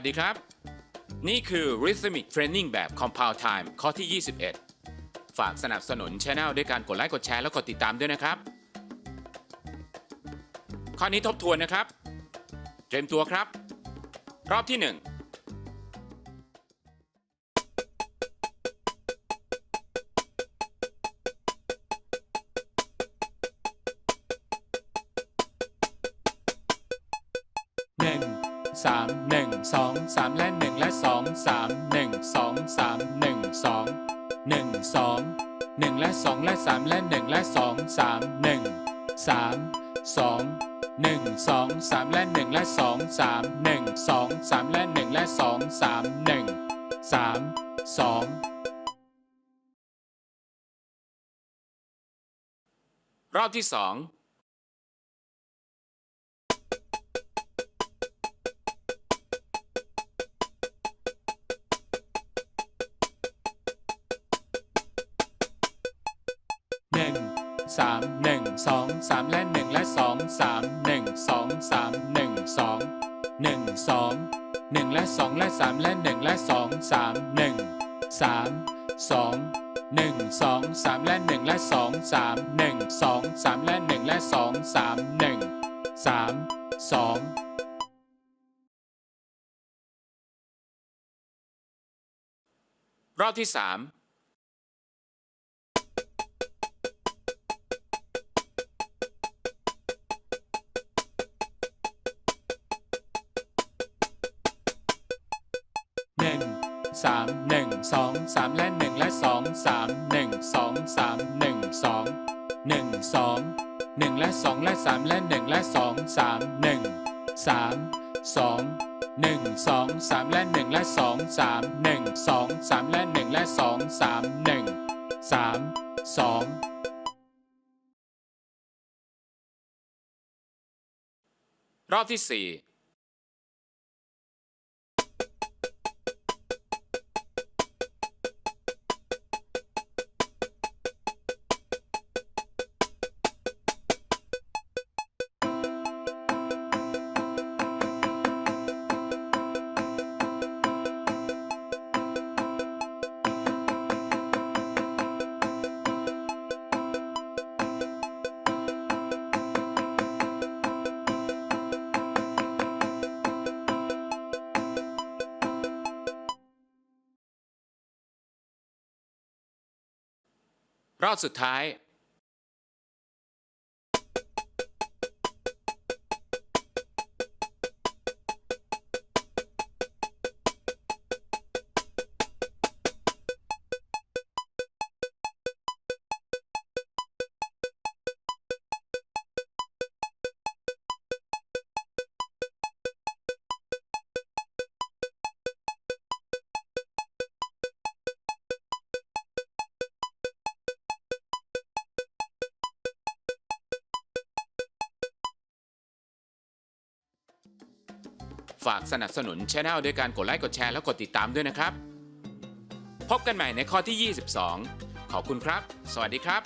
วัสดีครับ นี่คือ Rhythmic Training แบบ Compound Time ข้อที่ 21 ฝากสนับสนุนช anel ด้วยการกดไลค์กดแชร์และกดติดตามด้วยนะครับ ข้อนี้ทบทวนนะครับ เตรียมตัวครับ รอบที่ 1หนึ่ง 3 1 2 3 และ 1 และ 2 3 1 2 3 1 2 1 2 1 และ 2 และ 3 และ 1 และ 2 3 1 3 2 1 2 3 และ 1 และ 2 3 1 2 3 และ 1 และ 2 3 1 3 2 รอบที่ 2 สามหนึ่งสองสามและหนึ่งและสองสามหนึ่งสองสามหนึ่งสองหนึ่งสองหนึ่งและสองและสามและหนึ่งและสองสามหนึ่งสามสองหนึ่งสองสามและหนึ่งและสองสามหนึ่งสองสามและหนึ่งและสองสามหนึ่งสามสองรอบที่สาม 3 1 2 3 และ 1 และ 2 3 1 2 3 1 2 1 2 1 และ 2 และ 3 และ 1 และ 2 3 1 3 2 1 2 3 และ 1 และ 2 3 1 2 3 และ 1 และ 2 3 1 3 2 รอบที่ 4 รอบสุดท้าย ฝากสนับสนุนช anel ด้วยการกดไลค์กดแชร์และกดติดตามด้วยนะครับ พบกันใหม่ในข้อที่ 22 ขอบคุณครับ สวัสดีครับ